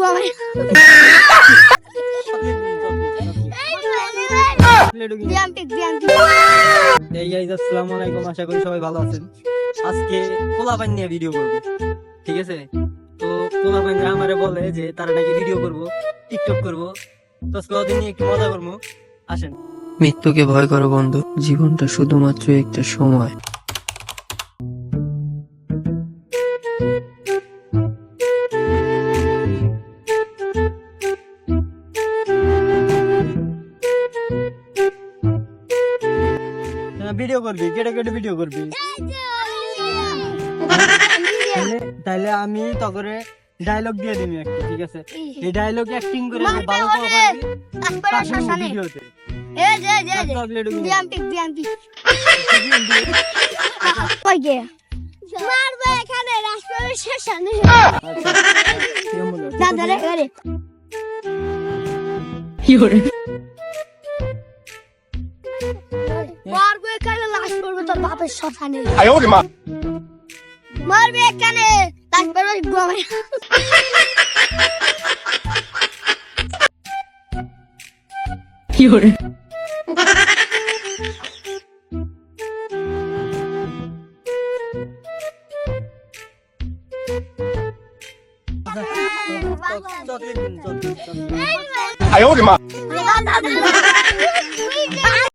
গমে বিয়ামটি বিয়ামটি এই গাইজ আসসালামু আলাইকুম। আশা করি সবাই ভালো আছেন। আজকে পোলাপান নিয়ে ভিডিও করব ঠিক আছে? তো পোলাপান আমারে বলে যে তারা নাকি ভিডিও করব টিকটক করব। তো আজকে ওদের নিয়ে একটু মজা করব। আসেন। মৃত্যুকে ভয় করো বন্ধু জীবনটা শুধুমাত্র একটা সময়। ভিডিও করবি কেটে কেটে ভিডিও করবি। তাহলে তাহলে আমি তকরে ডায়লগ দিয়ে দিবি একটা ঠিক আছে? এই ডায়লগ অ্যাক্টিং করে ভালো করে পারবি তারপরে তার সঙ্গে শ্মশানে ভিডিওতে এ যে যে কই গে? মারবে এখানে রাস্তার আচ্ছা। দাদা রে। আরে মারবে এখানে লাশ পড়বে তোর বাপের শ্মশানে মারবে এখানে লাশ পড়বে গমে কি করে I owed him.